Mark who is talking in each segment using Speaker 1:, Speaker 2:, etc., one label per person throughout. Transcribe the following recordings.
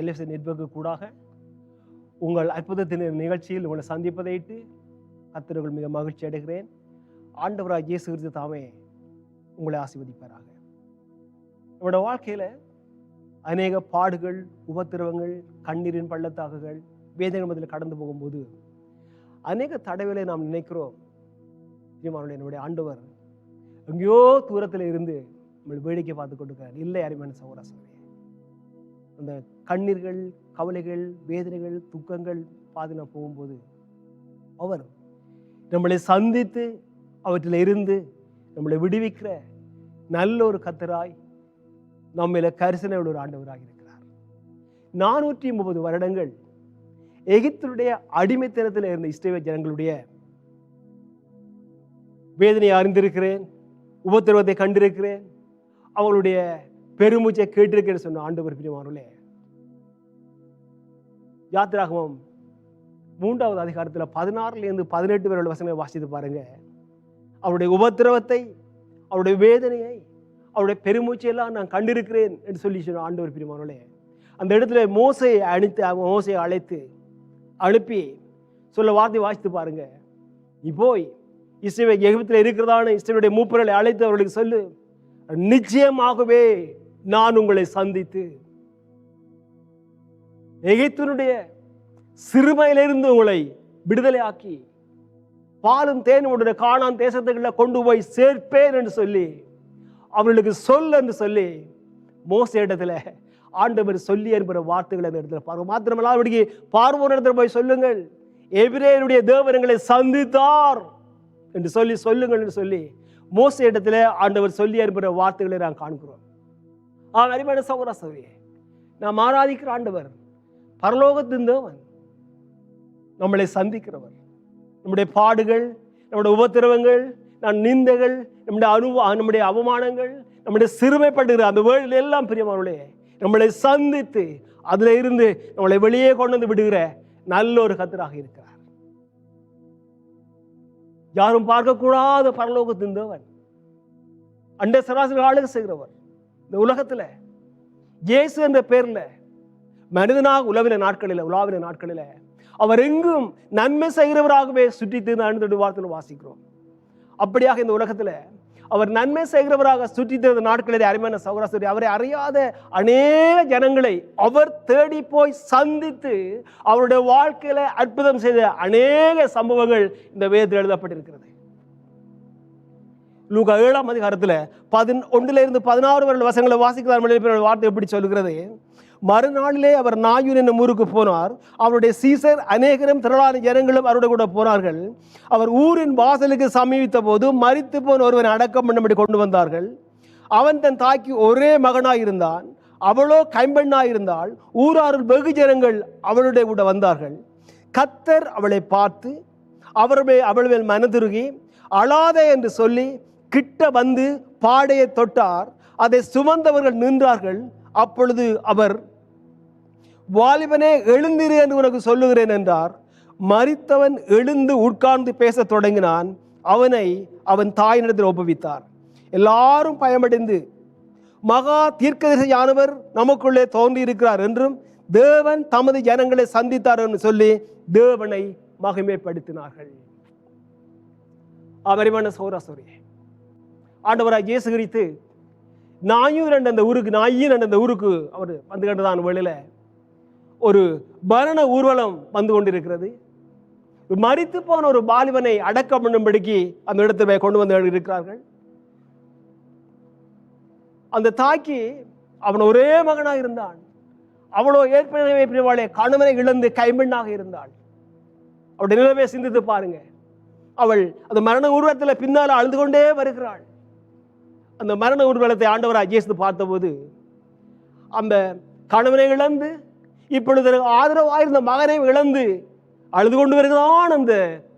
Speaker 1: LFC நெட்ஒர்க்கு கூடாக உங்கள் அற்புதத்தின் நிகழ்ச்சியில் உங்களை சந்திப்பதையிட்டு கத்திரர்கள் மிக மகிழ்ச்சி அடைகிறேன் ஆண்டவராக இயேசு கிறிஸ்து தாமே உங்களை ஆசிர்வதிப்பாராக நம்மளோட வாழ்க்கையில் அநேக பாடுகள் உபத்திரவங்கள் கண்ணீரின் பள்ளத்தாக்குகள் வேதனை மதில் கடந்து போகும்போது அநேக தடவைகளை நாம் நினைக்கிறோம் பிரியமானவர்களே என்னுடைய ஆண்டவர் எங்கேயோ தூரத்தில் இருந்து நம்மளை வேடிக்கை பார்த்து கொண்டிருக்கிறார் இல்லை அருமையான சௌராசனே அந்த கண்ணீர்கள் கவலைகள் வேதனைகள் துக்கங்கள் பாதில போகும்போது அவர் நம்மளை சந்தித்து அவற்றில் இருந்து நம்மளை விடுவிக்கிற நல்ல ஒரு கத்தராய் நம்மள கரிசனை ஒரு ஆண்டவராக இருக்கிறார் நானூற்றி முப்பது வருடங்கள் எகிப்தனுடைய அடிமைத்தனத்தில் இருந்த இஸ்ரேவ ஜனங்களுடைய வேதனையை அறிந்திருக்கிறேன் உபத்திரவத்தை கண்டிருக்கிறேன் அவங்களுடைய பெருமூச்சை கேட்டிருக்கேன்னு சொன்ன ஆண்டவர் பிரியமானே யாத்திராகவும் மூன்றாவது அதிகாரத்தில் பதினாறுலேருந்து பதினெட்டு பேரோட வசனங்களை வாசித்து பாருங்க அவருடைய உபத்திரவத்தை அவருடைய வேதனையை அவருடைய பெருமூச்சையெல்லாம் நான் கண்டிருக்கிறேன் என்று சொல்லி சொன்ன ஆண்டவர் பிரிமானோலே அந்த இடத்துல மோசையை அணித்து மோசையை அழைத்து அனுப்பி சொல்ல வார்த்தை வாசித்து பாருங்க நீ போய் இசை எகிபத்தில் இருக்கிறதான இசையுடைய மூப்பர்களை அழைத்து அவர்களுக்கு சொல்லு நிச்சயமாகவே நான் உங்களை சந்தித்து எகிப்தினுடைய சிறுமையிலிருந்து உங்களை விடுதலையாக்கி பாலும் தேனுடைய காணான் தேசத்துக்குள்ள கொண்டு போய் சேர்ப்பேன் என்று சொல்லி அவர்களுக்கு சொல் என்று சொல்லி மோச இடத்துல ஆண்டவர் சொல்லி என்கிற வார்த்தைகளை அந்த இடத்துல பார்வோம் மாத்திரமல்ல அப்படி பார்வோர் இடத்துல போய் சொல்லுங்கள் எபிரேயனுடைய தேவனங்களை சந்தித்தார் என்று சொல்லி சொல்லுங்கள் என்று சொல்லி மோச இடத்துல ஆண்டவர் சொல்லி என்கிற வார்த்தைகளை நான் காண்கிறோம் அவன் அருமையான சகோதர நாம் ஆராதிக்கிற ஆண்டவர் தேவன் நம்மளை சந்திக்கிறவர் நம்முடைய பாடுகள் நம்முடைய உபத்திரவங்கள் நம் நிந்தைகள் நம்முடைய அனுபவ நம்முடைய அவமானங்கள் நம்முடைய சிறுமைப்படுகிற அந்த வேர்ல்டு எல்லாம் பிரியமானவர்களே நம்மளை சந்தித்து அதில் இருந்து நம்மளை வெளியே கொண்டு வந்து விடுகிற நல்ல ஒரு கத்தராக இருக்கிறார் யாரும் பார்க்கக்கூடாத பரலோகத்திருந்தவன் அண்டை சராசரி ஆளுக செய்கிறவர் இந்த உலகத்தில் இயேசு என்ற பேரில் மனிதனாக உலவின நாட்களில் உலாவின நாட்களில் அவர் எங்கும் நன்மை செய்கிறவராகவே சுற்றித்து நடந்துட்டு வார்த்தையில் வாசிக்கிறோம் அப்படியாக இந்த உலகத்தில் அவர் நன்மை செய்கிறவராக தீர்ந்த நாட்களில் அருமையான சௌராசரி அவரை அறியாத அநேக ஜனங்களை அவர் தேடி போய் சந்தித்து அவருடைய வாழ்க்கையில அற்புதம் செய்த அநேக சம்பவங்கள் இந்த வேதத்தில் எழுதப்பட்டிருக்கிறது லூகா ஏழாம் அதிகாரத்தில் பதின் ஒன்றிலிருந்து பதினாறு வருட வசங்களை வாசிக்கிறார் வார்த்தை எப்படி சொல்கிறது மறுநாளிலே அவர் நாயூர் என்னும் ஊருக்கு போனார் அவருடைய சீசர் அநேகரும் திரளான ஜனங்களும் அவருடைய கூட போனார்கள் அவர் ஊரின் வாசலுக்கு சமீபித்த போது மறித்து போன ஒருவன் அடக்கம் பண்ணும்படி கொண்டு வந்தார்கள் அவன் தன் தாய்க்கு ஒரே மகனாக இருந்தான் அவளோ கைம்பெண்ணாக இருந்தால் ஊராறு வெகு ஜனங்கள் அவளுடைய கூட வந்தார்கள் கத்தர் அவளை பார்த்து அவருடைய அவள் மேல் மனதுருகி அழாதே என்று சொல்லி கிட்ட வந்து பாடையை தொட்டார் அதை சுமந்தவர்கள் நின்றார்கள் அப்பொழுது அவர் வாலிபனே எழுந்திரு என்று உனக்கு சொல்லுகிறேன் என்றார் மறித்தவன் எழுந்து உட்கார்ந்து பேசத் தொடங்கினான் அவனை அவன் தாயினிடத்தில் ஒப்புவித்தார் எல்லாரும் பயமடைந்து மகா தீர்க்கதரிசியானவர் நமக்குள்ளே தோன்றியிருக்கிறார் என்றும் தேவன் தமது ஜனங்களை சந்தித்தார் என்று சொல்லி தேவனை மகிமைப்படுத்தினார்கள் அவரிமான சௌராசுரியே ஆண்டவராக இயேசு கிரித்து நாயும் ரெண்டு அந்த ஊருக்கு நாயும் ரெண்டு அந்த ஊருக்கு அவர் வந்து கண்டுதான் வெளியில் ஒரு மரண ஊர்வலம் வந்து கொண்டிருக்கிறது மறித்து போன ஒரு பாலிவனை அடக்கம் பண்ணும்படிக்கு அந்த இடத்துல கொண்டு வந்து இருக்கிறார்கள் அந்த தாக்கி அவன் ஒரே மகனாக இருந்தான் அவளோ ஏற்கனவே பிரிவாளே கணவனை இழந்து கைமண்ணாக இருந்தாள் அவருடைய நிலைமையை சிந்தித்து பாருங்க அவள் அந்த மரண உருவத்தில் பின்னால் அழுது கொண்டே வருகிறாள் அந்த மரண ஊர்வலத்தை ஆண்டவர் அஜேசு பார்த்தபோது அந்த கணவனை இழந்து இப்பொழுது ஆதரவாக இருந்த மகனை இழந்து அழுது கொண்டு வருகிறான் அந்த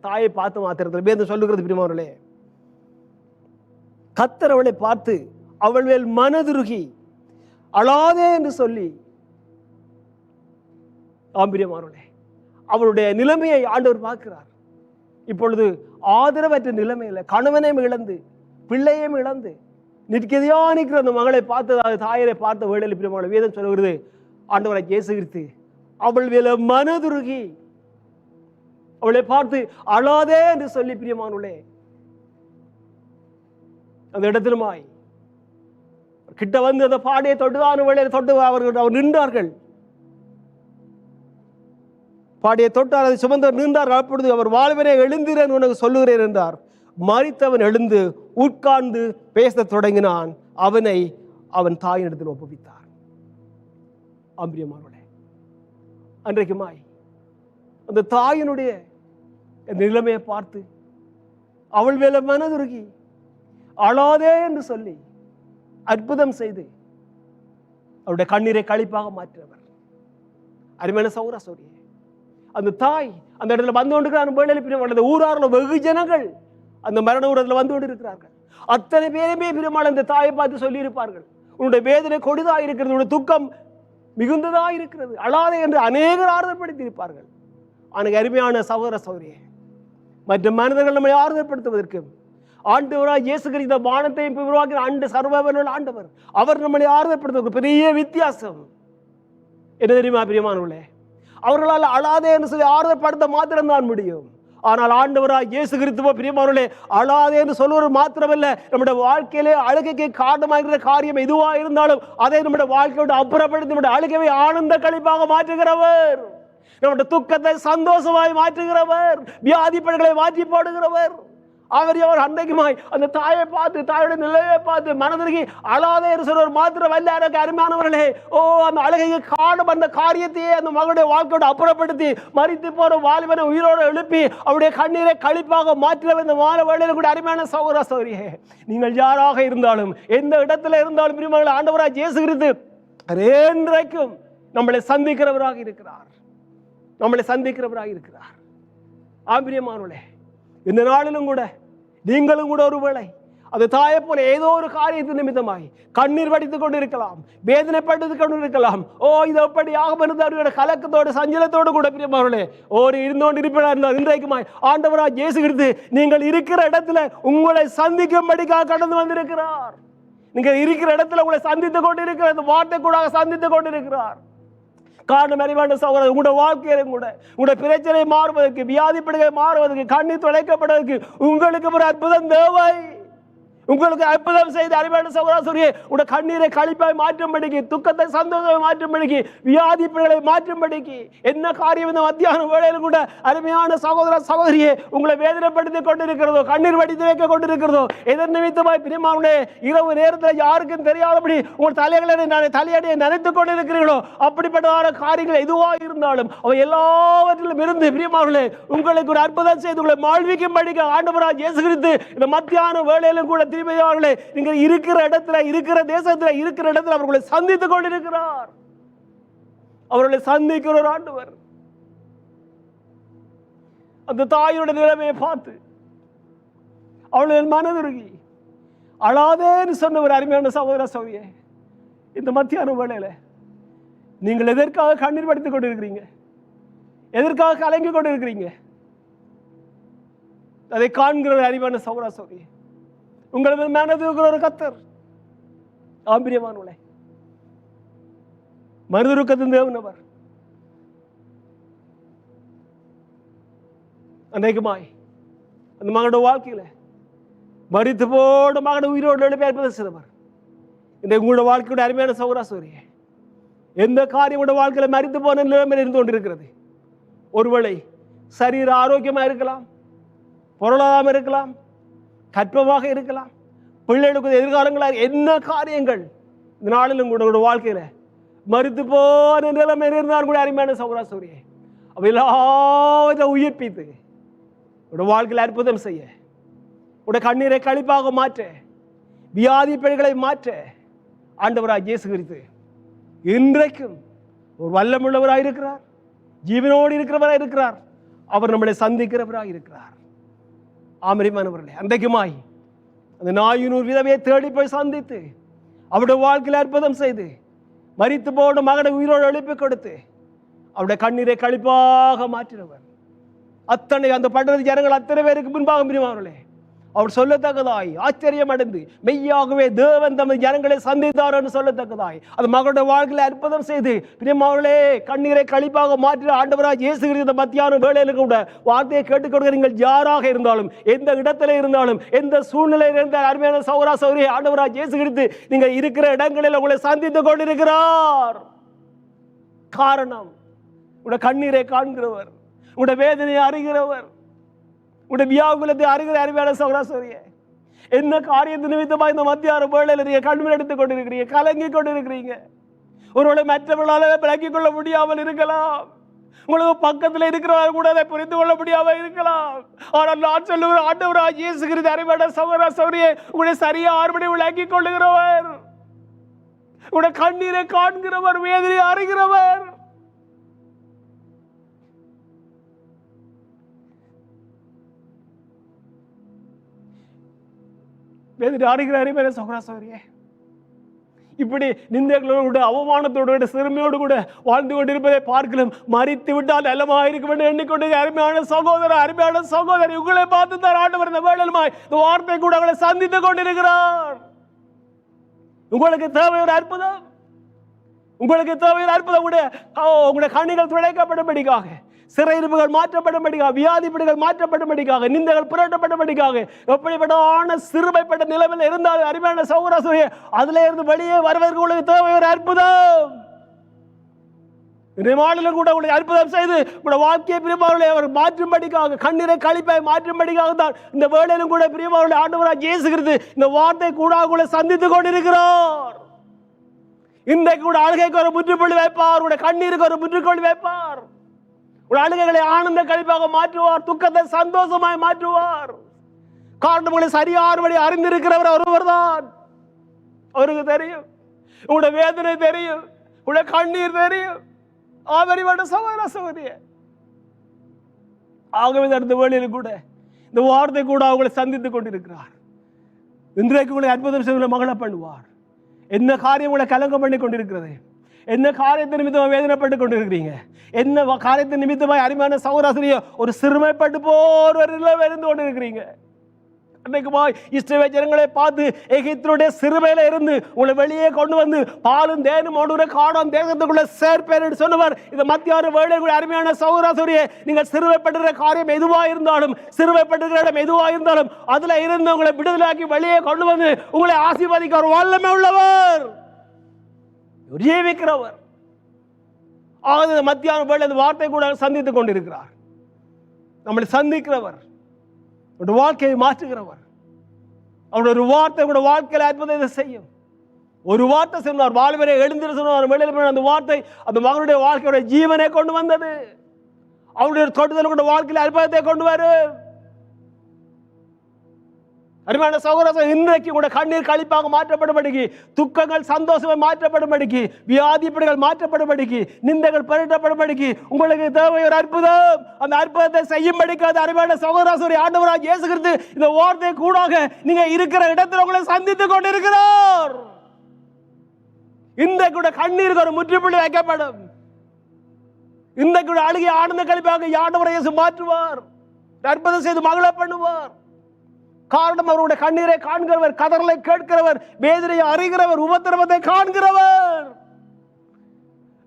Speaker 1: தாயை பார்த்து மாத்திரத்தில் பேருந்து சொல்லுகிறது பிரிமாவர்களே கத்தர் அவளை பார்த்து அவள் மேல் மனதுருகி அழாதே என்று சொல்லி ஆம்பிரியமானவர்களே அவளுடைய நிலைமையை ஆண்டவர் பார்க்கிறார் இப்பொழுது ஆதரவற்ற நிலைமையில் கணவனையும் இழந்து பிள்ளையும் இழந்து நிற்கதையா நிற்கிற அந்த மகளை பார்த்து அது தாயரை பார்த்த வேளையில் பிரியமான வேதம் சொல்லுகிறது ஆண்டவரை இயேசுகிறித்து அவள் வேலை மனதுருகி அவளை பார்த்து அழாதே என்று சொல்லி பிரியமானுள்ளே அந்த இடத்திலுமாய் கிட்ட வந்து அந்த பாடையை தொட்டுதான் வேலையில் தொட்டு அவர்கள் அவர் நின்றார்கள் பாடியை தொட்டார் அதை சுமந்தவர் நின்றார் அப்பொழுது அவர் வாழ்வரே எழுந்திரன் உனக்கு சொல்லுகிறேன் என்றார் மறித்தவன் எழுந்து உட்கார்ந்து பேசத் தொடங்கினான் அவனை அவன் தாயினிடத்தில் ஒப்புவித்தார் அம்பிரியமானோட அன்றைக்குமாய் அந்த தாயினுடைய நிலைமையை பார்த்து அவள் மேல மனதுருகி அழாதே என்று சொல்லி அற்புதம் செய்து அவருடைய கண்ணீரை கழிப்பாக மாற்றினவர் அருமையான சௌரா சௌரிய அந்த தாய் அந்த இடத்துல வந்து கொண்டு அந்த ஊராரில் வெகு ஜனங்கள் அந்த மரண உரத்தில் வந்து கொண்டு இருக்கிறார்கள் அத்தனை பேருமே பெருமாள் அந்த தாயை பார்த்து சொல்லியிருப்பார்கள் உன்னுடைய வேதனை கொடிதாக இருக்கிறது உன்னுடைய துக்கம் மிகுந்ததாக இருக்கிறது அழாதே என்று அநேகர் ஆறுதல் படுத்தியிருப்பார்கள் ஆனால் அருமையான சகோதர சௌரியே மற்ற மனிதர்கள் நம்மை படுத்துவதற்கு ஆண்டவராக இயேசு கிறிஸ்த வானத்தையும் உருவாக்கிற ஆண்டு சர்வவர்கள் ஆண்டவர் அவர் நம்மளை படுத்துவதற்கு பெரிய வித்தியாசம் என்ன தெரியுமா பிரியமானவர்களே அவர்களால் அழாதே என்று சொல்லி ஆறுதல்படுத்த மாத்திரம்தான் முடியும் ஆனால் ஆண்டவராக இயேசு கிறிஸ்துவோ பிரியமானே அழாதே என்று சொல்வது மாத்திரமல்ல நம்முடைய வாழ்க்கையிலே அழுகைக்கு காரணமாகிற காரியம் எதுவாக இருந்தாலும் அதை நம்முடைய வாழ்க்கையோட அப்புறப்படுத்தி நம்முடைய அழுகவை ஆனந்த கழிப்பாக மாற்றுகிறவர் நம்முடைய துக்கத்தை சந்தோஷமாய் மாற்றுகிறவர் வியாதிப்படுகளை மாற்றி போடுகிறவர் அவர் அவர் அன்றைக்குமாய் அந்த தாயை பார்த்து தாயோட நிலையை பார்த்து மனதிற்கு அழாதே சொல்வர் மாத்திர வல்லாருக்கு அருமையானவர்களே ஓ அந்த அழகையை காணும் அந்த காரியத்தையே அந்த மகளுடைய வாழ்க்கையோடு அப்புறப்படுத்தி மறித்து போற வாலிபனை உயிரோடு எழுப்பி அவருடைய கண்ணீரை கழிப்பாக மாற்றிட இந்த மால வேளையில் கூட அருமையான சௌர சௌரியே நீங்கள் யாராக இருந்தாலும் எந்த இடத்துல இருந்தாலும் பிரிமகளை ஆண்டவராக ஜேசுகிறது ரேன்றைக்கும் நம்மளை சந்திக்கிறவராக இருக்கிறார் நம்மளை சந்திக்கிறவராக இருக்கிறார் ஆம்பிரியமானவளே இந்த நாளிலும் கூட நீங்களும் கூட ஒருவேளை அது தாயை போல ஏதோ ஒரு காரியத்து நிமித்தமாய் கண்ணீர் படித்துக் கொண்டு இருக்கலாம் வேதனைப்பட்டு கொண்டு இருக்கலாம் ஓ இது எப்படி ஆகும் அவர்களோட கலக்கத்தோடு சஞ்சலத்தோடு கூட பிரியமாவர்களே ஓர் இருந்தோண்டு இருப்பினா இருந்தால் இன்றைக்குமாய் ஆண்டவராக இயேசுகிறது நீங்கள் இருக்கிற இடத்துல உங்களை சந்திக்கும்படிக்காக கடந்து வந்திருக்கிறார் நீங்கள் இருக்கிற இடத்துல உங்களை சந்தித்துக் கொண்டு இருக்கிற வார்த்தை கூட சந்தித்துக் கொண்டு இருக்கிறார் காரணம் அறிவாண்ட சகோதரர் உங்களுடைய வாழ்க்கையிலும் கூட உங்களுடைய பிரச்சனை மாறுவதற்கு வியாதிப்படுகை மாறுவதற்கு கண்ணி தொலைக்கப்படுவதற்கு உங்களுக்கு ஒரு அற்புதம் தேவை உங்களுக்கு அற்புதம் செய்து அறிவான சகோதரசூரியே உட கண்ணீரை கழிப்பாய் படிக்கி துக்கத்தை சந்தோஷமாக வியாதி பிள்ளைகளை மாற்றம் படிக்கி என்ன காரியம் இந்த மத்தியான வேளையில் கூட அருமையான சகோதர சகோதரியே உங்களை வேதனைப்படுத்தி கொண்டிருக்கிறதோ கண்ணீர் வடித்து வைக்க கொண்டிருக்கிறதோ எதன் நிமித்தமாய் பிரியமாவுடைய இரவு நேரத்தில் யாருக்கும் தெரியாதபடி உங்கள் தலைகளை தலையடியை நினைத்து கொண்டிருக்கிறீர்களோ அப்படிப்பட்டதான காரியங்கள் எதுவாக இருந்தாலும் அவை எல்லாவற்றிலும் இருந்து பிரியமாவர்களே உங்களுக்கு ஒரு அற்புதம் செய்து உங்களை மாழ்விக்கும்படிக்கு ஆண்டவராக இயேசு கிறிஸ்து இந்த மத்தியான வேளையிலும் கூட பிரியமையாளர்களே நீங்கள் இருக்கிற இடத்துல இருக்கிற தேசத்தில் இருக்கிற இடத்துல அவர்களை சந்தித்துக் கொண்டிருக்கிறார் அவர்களை சந்திக்கிற ஒரு ஆண்டவர் அந்த தாயோட நிலைமையை பார்த்து அவளுடைய மனதுருகி அழாதேன்னு சொன்ன ஒரு அருமையான சகோதர சோவியை இந்த மத்தியான வேளையில் நீங்கள் எதற்காக கண்ணீர் படுத்திக் கொண்டிருக்கிறீங்க எதற்காக கலங்கி கொண்டிருக்கிறீங்க அதை காண்கிற அறிவான சௌரா சோவியை உங்கள் மேல் ஒரு கத்தர் ஆம்பிரியமான உலை மருதுருக்கத்தின் தேவனவர் அநேகமாய் அந்த மகனோட வாழ்க்கையில் மறித்து போட மகனை உயிரோடு எழுப்பி சிறவர் இன்றைக்கு உங்களோட வாழ்க்கையோட அருமையான சூரிய எந்த காரியம் உங்களோட வாழ்க்கையில் மறித்து போன நிலைமையில் இருந்து கொண்டிருக்கிறது ஒருவேளை சரீர ஆரோக்கியமாக இருக்கலாம் பொருளாதாரம் இருக்கலாம் கற்பமாக இருக்கலாம் பிள்ளைகளுக்கு எதிர்காலங்களாக என்ன காரியங்கள் இந்த நாளிலும் கூட உங்களோட வாழ்க்கையில் மறுத்து போன நிலைமை இருந்தால் கூட அருமையான சௌரா சூரிய அவ எல்லாவற்றை உயிர்ப்பித்து உடைய வாழ்க்கையில் அற்புதம் செய்ய உடைய கண்ணீரை கழிப்பாக மாற்ற வியாதி பெண்களை மாற்ற ஆண்டவராக இயேசு குறித்து இன்றைக்கும் ஒரு வல்லமுள்ளவராக இருக்கிறார் ஜீவனோடு இருக்கிறவராக இருக்கிறார் அவர் நம்மளை சந்திக்கிறவராக இருக்கிறார் ஆமரிமானவர்களே அந்தக்குமாய் அந்த நாயினூர் விதவையை தேடி போய் சந்தித்து அவருடைய வாழ்க்கையில் அற்புதம் செய்து மறித்து போன மகனை உயிரோடு அழைப்பு கொடுத்து அவருடைய கண்ணீரை கழிப்பாக மாற்றினவர் அத்தனை அந்த பண்டத ஜனங்கள் அத்தனை பேருக்கு முன்பாக அவர்களே அவர் சொல்லத்தக்கதாய் ஆச்சரியம் அடைந்து மெய்யாகவே தேவன் தமது ஜனங்களை சந்தித்தார் என்று சொல்லத்தக்கதாய் அது மகளுடைய வாழ்க்கையில் அற்புதம் செய்து பிரியமாவளே கண்ணீரை கழிப்பாக மாற்றி ஆண்டவராக ஏசுகிறது கிறிஸ்து மத்தியான வேலையில் கூட வார்த்தையை கேட்டுக்கொடுக்க நீங்கள் யாராக இருந்தாலும் எந்த இடத்துல இருந்தாலும் எந்த சூழ்நிலையில் இருந்த அருமையான சௌரா சௌரிய ஆண்டவராக ஏசுகிறது நீங்கள் இருக்கிற இடங்களில் உங்களை சந்தித்துக் கொண்டிருக்கிறார் காரணம் உடைய கண்ணீரை காண்கிறவர் உடைய வேதனையை அறிகிறவர் உடைய வியாகுலத்தை அறிகிற அறிவியான சௌராசரியே என்ன காரியத்து நிமித்தமாக இந்த மத்திய ஆறு வேளையில் நீங்கள் கண்மணி எடுத்து கொண்டிருக்கிறீங்க கலங்கி கொண்டிருக்கிறீங்க ஒருவேளை மற்றவர்களால் விளக்கிக் கொள்ள முடியாமல் இருக்கலாம் உங்களுக்கு பக்கத்தில் இருக்கிறவர்கள் கூட அதை புரிந்து கொள்ள முடியாமல் இருக்கலாம் ஆனால் நான் சொல்லுகிற ஆண்டவராக இயேசுகிறது அறிவான சௌரா சௌரியை உங்களை சரியா ஆறுபடி விளக்கிக் கொள்ளுகிறவர் உடைய கண்ணீரை காண்கிறவர் வேதனை அறிகிறவர் வேதிட்டு ஆடுகிறாரே மேலே சகோதரா சகோதரியே இப்படி நிந்தைகளோடு கூட அவமானத்தோடு கூட சிறுமையோடு கூட வாழ்ந்து கொண்டிருப்பதை பார்க்கலாம் மறித்து விட்டால் நல்லமாக இருக்க வேண்டும் எண்ணிக்கொண்டு அருமையான சகோதரர் அருமையான சகோதரி உங்களை பார்த்து தான் ஆண்டு இந்த வேடலுமாய் இந்த வார்த்தை கூட அவளை சந்தித்து கொண்டிருக்கிறார் உங்களுக்கு தேவை ஒரு அற்புதம் உங்களுக்கு தேவை ஒரு அற்புதம் கூட உங்களுடைய கண்ணிகள் துடைக்கப்படும் சிறையிருப்புகள் மாற்றப்படும்படிக்காக வியாதிப்படிகள் மாற்றப்படும்படிக்காக நிந்தைகள் புரட்டப்படும்படிக்காக எப்படிப்பட்ட ஆன சிறுமைப்பட்ட நிலைமையில் இருந்தாலும் அருமையான சௌராசுரிய அதில் இருந்து வெளியே வருவதற்கு உங்களுக்கு தேவை ஒரு அற்புதம் நிமாளிலும் கூட உங்களை அற்புதம் செய்து உங்களோட வாழ்க்கையை பிரியமாவர்களை அவர் மாற்றும்படிக்காக கண்ணீரை கழிப்பை மாற்றும்படிக்காக தான் இந்த வேலையிலும் கூட பிரியமாவர்களை ஆண்டவராக இயேசுகிறது இந்த வார்த்தை கூட கூட சந்தித்து கொண்டிருக்கிறார் இன்றைக்கு கூட அழகைக்கு ஒரு முற்றுப்புள்ளி வைப்பார் உங்களுடைய கண்ணீருக்கு ஒரு முற்றுக்கோள் வைப்பார் உங்கள் அழுகைகளை ஆனந்த கழிப்பாக மாற்றுவார் துக்கத்தை சந்தோஷமாய் மாற்றுவார் சரியார் வழி அறிந்திருக்கிறவர் ஒருவர் தான் அவருக்கு தெரியும் உங்களோட வேதனை தெரியும் உங்களோட கண்ணீர் தெரியும் ஆவரிவாட சகோதர சகோதரிய ஆகவே நடந்த வேலையில் கூட இந்த வார்த்தை கூட அவங்களை சந்தித்து கொண்டிருக்கிறார் இன்றைக்கு உங்களை அற்புதம் செய்ய மகளை பண்ணுவார் என்ன காரியம் உங்களை கலங்கம் பண்ணி கொண்டிருக்கிறதே என்ன காரியத்தை நிமித்தமாக வேதனைப்பட்டு கொண்டிருக்கிறீங்க என்ன காரியத்தை நிமித்தமாக அருமையான சௌராசிரியர் ஒரு சிறுமைப்பட்டு போர்வரில் இருந்து கொண்டு இருக்கிறீங்க அன்றைக்கு போய் இஸ்ரேவே ஜனங்களை பார்த்து எகிப்தனுடைய சிறுமையில இருந்து உங்களை வெளியே கொண்டு வந்து பாலும் தேனும் ஒன்று காடும் தேசத்துக்குள்ள சேர்ப்பேன் சொல்லுவார் இந்த மத்தியான வேலைக்குள்ள அருமையான சௌராசுரிய நீங்கள் சிறுவைப்பட்டுகிற காரியம் எதுவாக இருந்தாலும் சிறுவைப்பட்டுகிற இடம் எதுவாக இருந்தாலும் அதில் இருந்து உங்களை விடுதலாக்கி வெளியே கொண்டு வந்து உங்களை ஆசீர்வதிக்க ஒரு வல்லமை உள்ளவர் ஜீவிக்கிறவர் ஆகுது மத்தியான வேலை அந்த வார்த்தை கூட சந்தித்துக் கொண்டிருக்கிறார் நம்மளை சந்திக்கிறவர் அவருடைய வாழ்க்கையை மாற்றுகிறவர் அவருடைய ஒரு வார்த்தை கூட வாழ்க்கையில் இதை செய்யும் ஒரு வார்த்தை சொன்னார் வாழ்வரை எழுந்திரு சொன்னார் வெளியில் அந்த வார்த்தை அந்த மகனுடைய வாழ்க்கையுடைய ஜீவனை கொண்டு வந்தது அவருடைய தொட்டுதல் கூட வாழ்க்கையில் அற்புதத்தை கொண்டு வரும் அருமையான சகோதரர் இன்றைக்கு கூட கண்ணீர் கழிப்பாக மாற்றப்படும்படிக்கு துக்கங்கள் சந்தோஷமாக மாற்றப்படும்படிக்கு வியாதிப்படுகள் மாற்றப்படும்படிக்கு நிந்தைகள் பரட்டப்படும்படிக்கு உங்களுக்கு தேவை ஒரு அற்புதம் அந்த அற்புதத்தை செய்யும்படிக்கு அது அருமையான சகோதராசுரி ஆண்டவராக ஏசுகிறது இந்த ஓரத்தை கூட நீங்க இருக்கிற இடத்துல உங்களை சந்தித்துக் கொண்டிருக்கிறார் இந்த கூட கண்ணீர் ஒரு முற்றுப்புள்ளி வைக்கப்படும் இந்த கூட அழுகிய ஆனந்த கழிப்பாக ஆண்டவரை இயேசு மாற்றுவார் அற்புதம் செய்து மகள பண்ணுவார் காரணம் அவருடைய கண்ணீரை காண்கிறவர் கதறலை கேட்கிறவர் வேதனையை அறிகிறவர் உபத்திரவத்தை காண்கிறவர்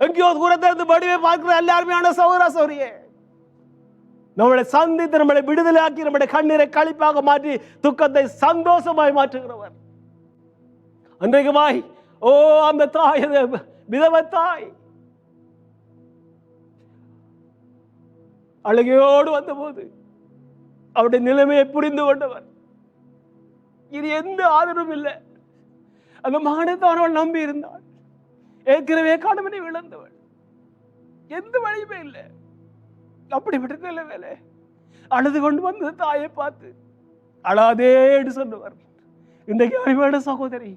Speaker 1: எங்கேயோ தூரத்திலிருந்து படிவை பார்க்கிற எல்லாருமையான சௌரா சௌரியே நம்மளை சந்தித்து நம்மளை விடுதலையாக்கி நம்முடைய கண்ணீரை கழிப்பாக மாற்றி துக்கத்தை சந்தோஷமாய் மாற்றுகிறவர் அன்றைக்கு வாய் ஓ அந்த தாய் விதவ தாய் அழுகையோடு வந்தபோது அவருடைய நிலைமையை புரிந்து கொண்டவர் இது எந்த ஆதரவும் இல்லை அந்த மகனத்தை நம்பி இருந்தாள் ஏற்கனவே காணவனை விழுந்தவள் எந்த வழியுமே இல்லை அப்படிப்பட்ட வேலை அழுது கொண்டு வந்த தாயை பார்த்து அழாதேன்னு சொன்னவர் இன்றைக்கு அருமையான சகோதரி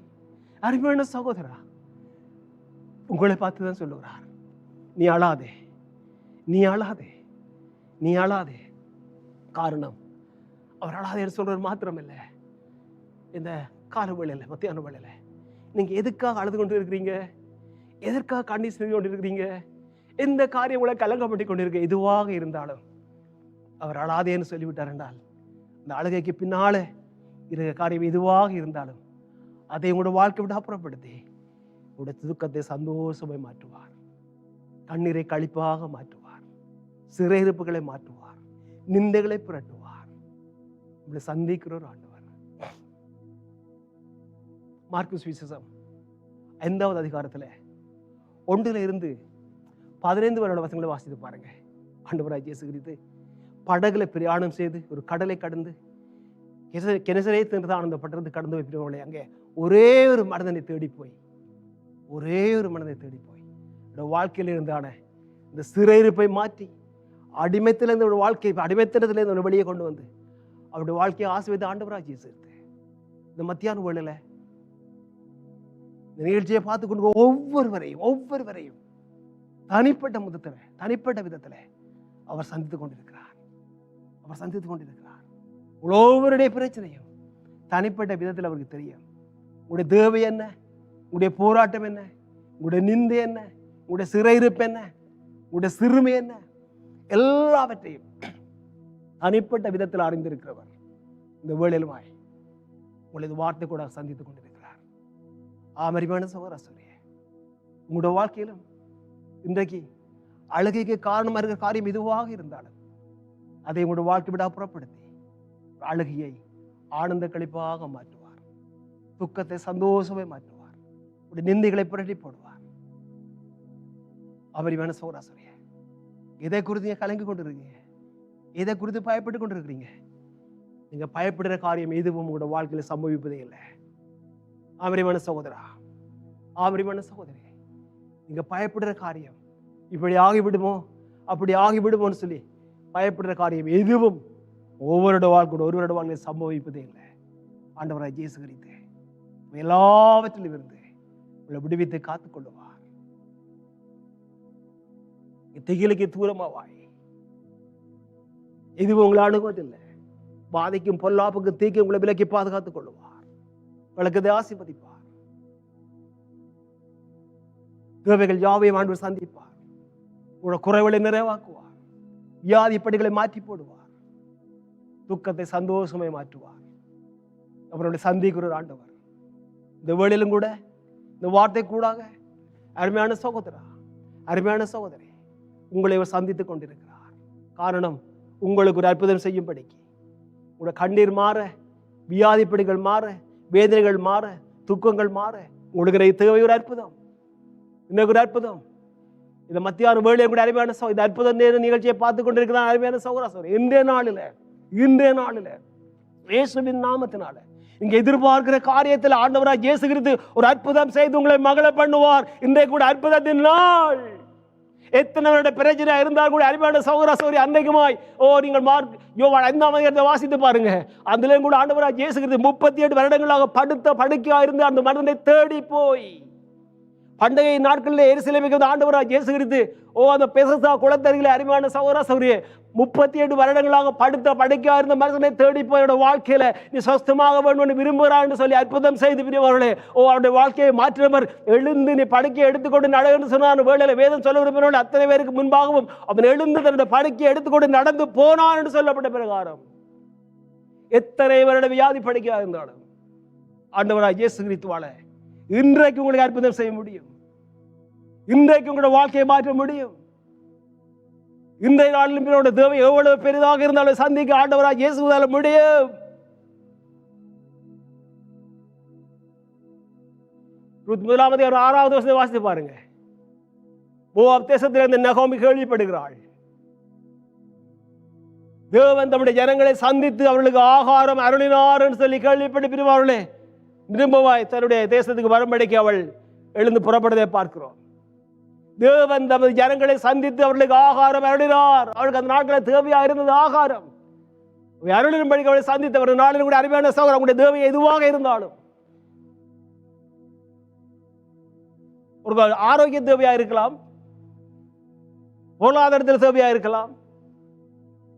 Speaker 1: அருமையான சகோதரா உங்களை பார்த்து தான் சொல்லுகிறார் நீ அழாதே நீ அழாதே நீ அழாதே காரணம் அவர் அழாதேன்னு சொல்றது இல்லை இந்த கால வேலையில் மத்தியான வேலையில் நீங்கள் எதுக்காக அழுது கொண்டு இருக்கிறீங்க எதற்காக கண்ணீர் செஞ்சு கொண்டு இருக்கிறீங்க எந்த காரியம் உங்களை கலங்கப்பட்டு இருக்க எதுவாக இருந்தாலும் அவர் அழாதேன்னு சொல்லிவிட்டார் என்றால் இந்த அழுகைக்கு பின்னால் இருக்க காரியம் எதுவாக இருந்தாலும் அதை உங்களோட வாழ்க்கை விட அப்புறப்படுத்தி உங்களுடைய துக்கத்தை சந்தோஷமாய் மாற்றுவார் கண்ணீரை கழிப்பாக மாற்றுவார் சிறையிருப்புகளை மாற்றுவார் நிந்தைகளை புரட்டுவார் உங்களை ஒரு ஆண்டு மார்க்கு சுவிசேஷம் ஐந்தாவது அதிகாரத்தில் ஒன்றில் இருந்து பதினைந்து வருட வசங்களை வாசித்து பாருங்கள் ஆண்டவராஜ் இயேசு குறித்து படகுல பிரயாணம் செய்து ஒரு கடலை கடந்து கெனசரே தின்று ஆனந்தப்பட்டிருந்து கடந்து வைப்பிடுவோம்லே அங்கே ஒரே ஒரு மனதனை தேடி போய் ஒரே ஒரு மனதை தேடி போய் என்னோட வாழ்க்கையில் இருந்தான இந்த சிறையிருப்பை மாற்றி அடிமைத்திலேருந்து ஒரு வாழ்க்கை அடிமைத்தனத்திலேருந்து ஒரு வெளியே கொண்டு வந்து அவருடைய வாழ்க்கையை வைத்து ஆண்டவராஜ் இயேசு இந்த மத்தியான வேலையில் இந்த நிகழ்ச்சியை பார்த்து கொண்டு ஒவ்வொருவரையும் ஒவ்வொருவரையும் தனிப்பட்ட முதத்தில் தனிப்பட்ட விதத்தில் அவர் சந்தித்து கொண்டிருக்கிறார் அவர் சந்தித்து கொண்டிருக்கிறார் ஒவ்வொருடைய பிரச்சனையும் தனிப்பட்ட விதத்தில் அவருக்கு தெரியும் உங்களுடைய தேவை என்ன உங்களுடைய போராட்டம் என்ன உங்களுடைய நிந்தை என்ன உங்களுடைய சிறையிருப்பு என்ன உங்களுடைய சிறுமை என்ன எல்லாவற்றையும் தனிப்பட்ட விதத்தில் அறிந்திருக்கிறவர் இந்த வாய் உங்களது வார்த்தை கூட சந்தித்துக் கொண்டிருக்கிறார் ஆமரிமான சகோதரே உங்களோட வாழ்க்கையிலும் இன்றைக்கு அழுகைக்கு காரணமாக இருக்கிற காரியம் எதுவாக இருந்தாலும் அதை உங்களோட வாழ்க்கை விட புறப்படுத்தி அழுகையை ஆனந்த கழிப்பாக மாற்றுவார் துக்கத்தை சந்தோஷமே மாற்றுவார் உடைய நிந்தைகளை புரட்டி போடுவார் அபரிமான சோராசுரிய எதை குறித்து நீங்கள் கலங்கி கொண்டு எதை குறித்து பயப்பட்டு கொண்டு இருக்கிறீங்க நீங்கள் பயப்படுற காரியம் எதுவும் உங்களோட வாழ்க்கையில் சம்பவிப்பதே இல்லை ஆவரிமான சகோதரா ஆவரிமான சகோதரி நீங்க பயப்படுற காரியம் இப்படி ஆகிவிடுமோ அப்படி ஆகிவிடுமோன்னு சொல்லி பயப்படுற காரியம் எதுவும் ஒவ்வொருட வாழ்க்கை ஒருவரோட வாழ்க்கை சம்பவிப்பதே இல்லை ஆண்டவராய் ஜேசு கரித்து எல்லாவற்றிலும் இருந்து உங்களை விடுவித்து காத்து கொள்ளுவார் திகிலுக்கு வாய் எதுவும் உங்களை அணுகுவதில்லை பாதிக்கும் பொல்லாப்புக்கு தீக்கு உங்களை விலக்கி பாதுகாத்துக் கொள்ளுவார் வழக்கத்தை ஆசிர்வதிப்பார் தேவைகள் யாவையும் ஆண்டு சந்திப்பார் உங்களோட குறைவுகளை நிறைவாக்குவார் வியாதிப்படிகளை மாற்றி போடுவார் துக்கத்தை சந்தோஷமே மாற்றுவார் அவருடைய சந்திக்கிற ஆண்டவர் இந்த வேளிலும் கூட இந்த வார்த்தை கூடாக அருமையான சகோதரா அருமையான சகோதரி உங்களை இவர் சந்தித்துக் கொண்டிருக்கிறார் காரணம் உங்களுக்கு ஒரு அற்புதம் செய்யும்படிக்கு உங்களோட கண்ணீர் மாற வியாதிப்படிகள் மாற வேதனைகள் மாற துக்கங்கள் மாற உங்களுக்கு இத்தகைய ஒரு அற்புதம் இன்னைக்கு ஒரு அற்புதம் இந்த ஆறு வேலையை கூட அருமையான சோ இந்த அற்புதம் நிகழ்ச்சியை பார்த்து கொண்டிருக்கிறான் அருமையான சௌராசவர் இன்றைய நாளில் இன்றைய நாளில் இயேசுவின் நாமத்தினால இங்க எதிர்பார்க்கிற காரியத்தில் ஆண்டவராக இயேசுகிறது ஒரு அற்புதம் செய்து உங்களை மகளை பண்ணுவார் இன்றைய கூட அற்புதத்தின் நாள் எத்தனை வருட பிரச்சனை இருந்தால் கூட அருமையான சகோதர சௌரி அன்றைக்குமாய் ஓ நீங்கள் மார்க் யோவான் ஐந்தாம் அதிகாரத்தை வாசித்து பாருங்க அதுலேயும் கூட ஆண்டவராக இயேசுகிறது முப்பத்தி எட்டு வருடங்களாக படுத்த படுக்கையாக இருந்து அந்த மனதை தேடி போய் பண்டைய நாட்களில் எரிசிலை வந்து ஆண்டவராக இயேசுகிறது ஓ அந்த பெசசா குளத்தருகில் அருமையான சகோதர சௌரியே முப்பத்தி எட்டு வருடங்களாக படுத்த படுக்கையாக இருந்த மனுஷனை தேடி போய் வாழ்க்கையில வாழ்க்கையில் நீ சொஸ்தமாக வேணும்னு விரும்புகிறான்னு சொல்லி அற்புதம் செய்து பிரியவர்களே ஓ அவருடைய வாழ்க்கையை மாற்றினவர் எழுந்து நீ படுக்கையை எடுத்துக்கொண்டு நடன்னு சொன்னார் வேளையில் வேதம் சொல்ல விரும்பினோட அத்தனை பேருக்கு முன்பாகவும் அவன் எழுந்து தன்னுடைய படுக்கையை எடுத்துக்கொண்டு நடந்து போனான் என்று சொல்லப்பட்ட பிரகாரம் எத்தனை வருட வியாதி படுக்கையாக இருந்தாலும் ஆண்டவராக இயேசு வாழ இன்றைக்கு உங்களுக்கு அற்புதம் செய்ய முடியும் இன்றைக்கு உங்களோட வாழ்க்கையை மாற்ற முடியும் இன்றைய நாளிலும் பிறனுடைய தேவை எவ்வளவு பெரிதாக இருந்தாலும் சந்திக்க ஆண்டவராக இயேசுவதால் முடியும் முதலாவது அவர் ஆறாவது வருஷத்தை வாசித்து பாருங்க மூவாப் தேசத்திலிருந்து நகோமி கேள்விப்படுகிறாள் தேவன் தம்முடைய ஜனங்களை சந்தித்து அவர்களுக்கு ஆகாரம் அருளினார் என்று சொல்லி கேள்விப்பட்டு பிரிவார்களே திரும்பவாய் தன்னுடைய தேசத்துக்கு வரும்படிக்கு அவள் எழுந்து புறப்படுவதை பார்க்கிறோம் தேவன் தமது ஜனங்களை சந்தித்து அவர்களுக்கு ஆகாரம் அருளினார் அவளுக்கு அந்த நாட்களில் தேவையாக இருந்தது ஆகாரம் அருளின்படிக்கு அவளை சந்தித்து அவர்கள் நாளில் கூட அருமையான சகோதரம் அவங்களுடைய தேவை எதுவாக இருந்தாலும் ஒரு ஆரோக்கிய தேவையாக இருக்கலாம் பொருளாதாரத்தில் தேவையாக இருக்கலாம்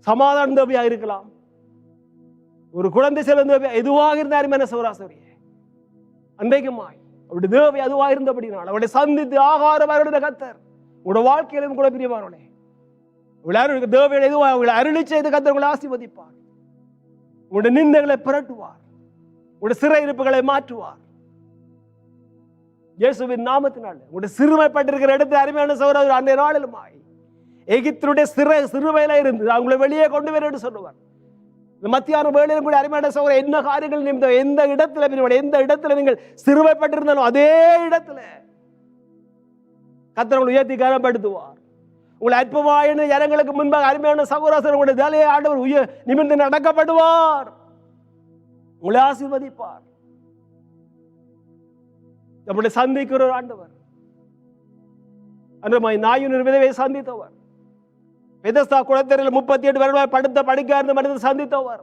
Speaker 1: சமாதான தேவையாக இருக்கலாம் ஒரு குழந்தை செல்வம் தேவையாக எதுவாக இருந்தாருமே என்ன சிவராசரியே அன்றைக்குமாய் அவருடைய தேவை அதுவாக இருந்தபடினால் அவருடைய சந்தித்து ஆகாரம் அவருடைய கத்தர் உங்களோட வாழ்க்கையிலும் கூட பிரியமானவனே உங்களுடைய தேவையில எதுவாக உங்களை அருளி செய்து கத்தர் உங்களை ஆசிர்வதிப்பார் உங்களுடைய நிந்தைகளை புரட்டுவார் உங்களுடைய சிறையிருப்புகளை மாற்றுவார் இயேசுவின் நாமத்தினால் உங்களுடைய சிறுமைப்பட்டிருக்கிற இடத்து அருமையான அவர் அன்றைய நாளிலுமாய் எகித்தருடைய சிறை சிறுமையில இருந்து அவங்களை வெளியே கொண்டு வர சொல்லுவார் மத்தியான வேளையிலும் கூட அருமையான சகோதர என்ன காரியங்கள் நிமித்தம் எந்த இடத்துல பிரிவோட எந்த இடத்துல நீங்கள் சிறுமைப்பட்டிருந்தாலும் அதே இடத்துல உங்களை உயர்த்தி கனப்படுத்துவார் உங்களை அற்பமான ஜனங்களுக்கு முன்பாக அருமையான சகோதரர் உங்களுடைய ஆண்டவர் உயர் நிமிர்ந்து நடக்கப்படுவார் உங்களை ஆசீர்வதிப்பார் நம்முடைய சந்திக்கிற ஆண்டவர் அன்றமாய் நாயுனர் விதவை சந்தித்தவர் பெதஸ்தா குளத்தரில் முப்பத்தி எட்டு வருடமாய் படுத்த படிக்காத மனிதன் சந்தித்தவர்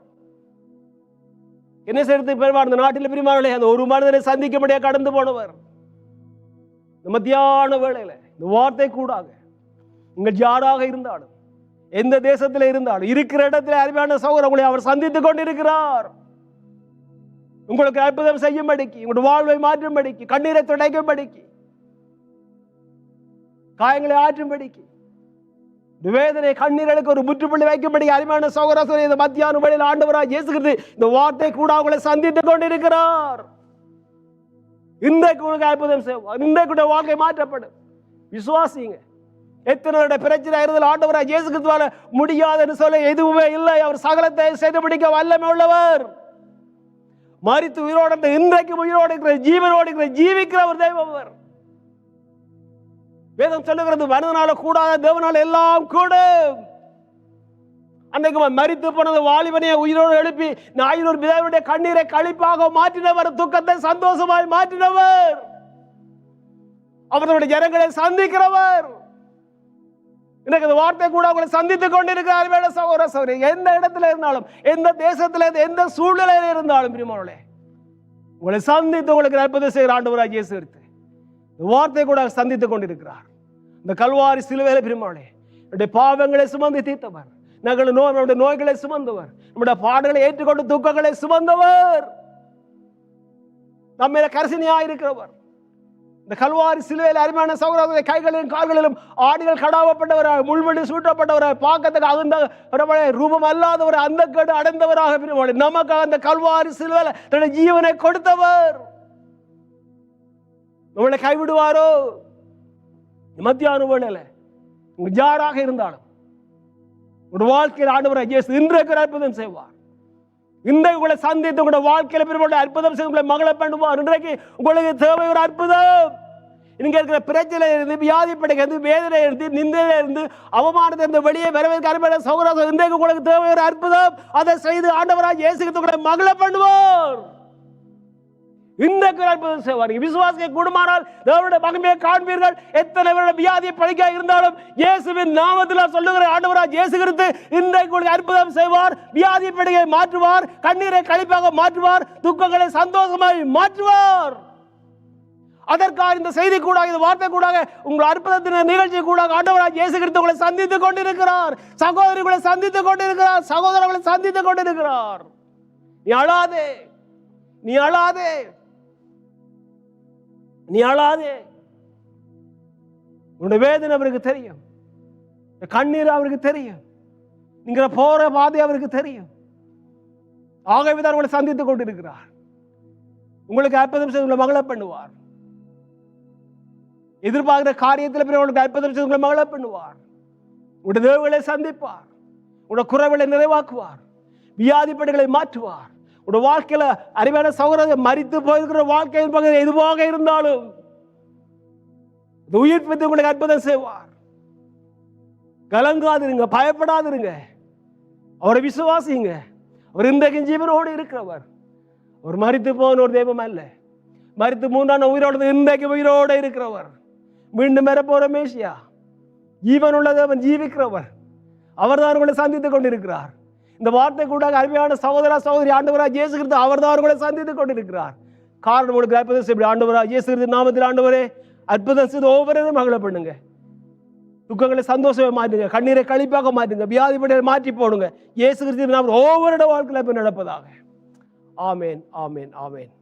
Speaker 1: என்ன செய்யறது பெருமாள் இந்த நாட்டில் பெருமாள் அந்த ஒரு மனிதனை சந்திக்க முடியாது கடந்து போனவர் இந்த மத்தியான வேளையில இந்த வார்த்தை கூடாக உங்கள் யாராக இருந்தாலும் எந்த தேசத்தில் இருந்தாலும் இருக்கிற இடத்துல அருமையான சகோதர உங்களை அவர் சந்தித்துக் கொண்டிருக்கிறார் உங்களுக்கு அற்புதம் செய்யும்படிக்கு உங்களுடைய வாழ்வை மாற்றும்படிக்கு கண்ணீரை துடைக்கும்படிக்கு காயங்களை ஆற்றும்படிக்கு நிவேதனை கண்ணீர்களுக்கு ஒரு முற்றுப்புள்ளி வைக்கும்படி அருமையான சகோதரசர் இந்த மத்தியான வழியில் ஆண்டவராக இயேசுகிறது இந்த வார்த்தை கூட அவங்களை சந்தித்துக் கொண்டிருக்கிறார் இந்த உங்களுக்கு அற்புதம் செய்வார் கூட வாழ்க்கை மாற்றப்படும் விசுவாசிங்க எத்தனையோட பிரச்சனை இருந்தால் ஆண்டவராக இயேசு கிறிஸ்துவால முடியாதுன்னு சொல்ல எதுவுமே இல்லை அவர் சகலத்தை செய்து பிடிக்க வல்லமை உள்ளவர் மறித்து உயிரோடு இன்றைக்கு உயிரோடு இருக்கிற ஜீவனோடு இருக்கிற ஜீவிக்கிற ஒரு தெய்வம் அவர் வேதம் சொல்லுகிறது மனிதனால கூடாத தேவனால எல்லாம் கூடும் அன்றைக்கு மறித்து போனது வாலிபனையை உயிரோடு எழுப்பி நாயினூர் பிதாவுடைய கண்ணீரை கழிப்பாக மாற்றினவர் துக்கத்தை சந்தோஷமாய் மாற்றினவர் அவர்களுடைய ஜனங்களை சந்திக்கிறவர் எனக்கு இந்த வார்த்தை கூட அவங்களை சந்தித்துக் கொண்டிருக்கிறார் வேட சகோதர சகோதரி எந்த இடத்துல இருந்தாலும் எந்த தேசத்துல எந்த சூழ்நிலையில இருந்தாலும் பிரிமாவளே உங்களை சந்தித்து உங்களுக்கு அற்புதம் செய்கிற ஆண்டவராக இயேசு வார்த்தை கூட சந்தித்துக் கொண்டிருக்கிறார் இந்த கல்வாரி சிலுவையில் பெருமானே என்னுடைய பாவங்களை சுமந்து தீர்த்தவர் நாங்கள் நோய் நம்முடைய நோய்களை சுமந்தவர் நம்முடைய பாடுகளை ஏற்றுக்கொண்டு துக்கங்களை சுமந்தவர் நம்ம கரிசனையா இருக்கிறவர் இந்த கல்வாரி சிலுவையில் அருமையான சகோதரத்தை கைகளிலும் கால்களிலும் ஆடுகள் கடாவப்பட்டவராக முள்வெளி சூட்டப்பட்டவராக பார்க்கறதுக்கு அகந்த ரூபம் அல்லாதவர் அந்த கேடு அடைந்தவராக பெருமாள் நமக்கு அந்த கல்வாரி சிலுவையில் தன்னுடைய ஜீவனை கொடுத்தவர் நம்மளை கைவிடுவாரோ மத்தியான வேளையில் உங்கள் யாராக இருந்தாலும் ஒரு வாழ்க்கையில் ஆண்டவர் இயேசு இன்றைக்கு ஒரு அற்புதம் செய்வார் இன்றைக்கு உங்களை சந்தித்து உங்களோட வாழ்க்கையில் பெருமாள் அற்புதம் செய்து உங்களை மகளை பண்ணுவார் இன்றைக்கு உங்களுக்கு தேவை ஒரு அற்புதம் இங்கே இருக்கிற பிரச்சனை இருந்து வியாதிப்படைக்கு இருந்து வேதனை இருந்து நிந்தையில இருந்து அவமானத்தை இருந்து வெளியே வரவேற்க அருமையான சௌகராசம் இன்றைக்கு உங்களுக்கு தேவை ஒரு அற்புதம் அதை செய்து ஆண்டவராக இயேசுக்கு உங்களை மகளை பண்ணுவோம் இந்த அற்புதம் செய்வார் விசுவாசிக்க கூடுமானால் தேவனுடைய மகிமையை காண்பீர்கள் எத்தனை பேர் வியாதி பழிக்க இருந்தாலும் இயேசுவின் நாமத்தில் சொல்லுகிற ஆண்டவராக இயேசு கிறிஸ்து இன்றைக்கு அற்புதம் செய்வார் வியாதி பழிகை மாற்றுவார் கண்ணீரை கழிப்பாக மாற்றுவார் துக்கங்களை சந்தோஷமாய் மாற்றுவார் அதற்காக இந்த செய்தி கூட இந்த வார்த்தை கூட உங்கள் அற்புதத்தின் நிகழ்ச்சி கூட ஆண்டவராக இயேசு கிறிஸ்து உங்களை சந்தித்துக் கொண்டிருக்கிறார் சகோதரிகளை சந்தித்துக் கொண்டிருக்கிறார் சகோதரர்களை சந்தித்துக் கொண்டிருக்கிறார் நீ அழாதே நீ அழாதே நீ அழாதே உன்னுடைய வேதனை அவருக்கு தெரியும் கண்ணீர் அவருக்கு தெரியும் நீங்கள போற பாதை அவருக்கு தெரியும் ஆகவே தான் உங்களை சந்தித்துக் கொண்டிருக்கிறார் உங்களுக்கு அற்புத செய்து உங்களை மகள பண்ணுவார் எதிர்பார்க்கிற காரியத்தில் உங்களுக்கு அற்புத செய்து உங்களை மகள பண்ணுவார் உடைய தேவைகளை சந்திப்பார் உடைய குறைவுகளை நிறைவாக்குவார் வியாதிப்படுகளை மாற்றுவார் ஒரு வாழ்க்கையில் அறிவான சகோதரர் மறித்து போயிருக்கிற வாழ்க்கையின் பகுதி எதுவாக இருந்தாலும் உயிர்ப்பித்து உங்களுக்கு அற்புதம் செய்வார் கலங்காதிருங்க பயப்படாதிருங்க அவரை விசுவாசிங்க அவர் இந்த ஜீவனோடு இருக்கிறவர் ஒரு மறித்து போன ஒரு தெய்வம் அல்ல மறித்து மூன்றாண்டு உயிரோடு இன்றைக்கு உயிரோடு இருக்கிறவர் மீண்டும் போற மேசியா ஜீவனுள்ள தேவன் ஜீவிக்கிறவர் அவர்தான் உங்களை சந்தித்துக் கொண்டிருக்கிறார் இந்த வார்த்தை கூட அருமையான சகோதரா சகோதரி ஆண்டவராக இயேசு கிறிஸ்து தான் அவர்களை சந்தித்துக் கொண்டிருக்கிறார் காரணம் உங்களுக்கு அற்புதம் இப்படி ஆண்டவராக இயேசு கிறிஸ்து நாமத்தில் ஆண்டவரே அற்புதம் செய்து ஒவ்வொரு மகளை பண்ணுங்க துக்கங்களை சந்தோஷமாக மாற்றுங்க கண்ணீரை கழிப்பாக மாற்றுங்க வியாதிப்படையை மாற்றி போடுங்க இயேசு கிறிஸ்து நாம் ஒவ்வொரு வாழ்க்கையில் நடப்பதாக ஆமேன் ஆமேன் ஆமேன்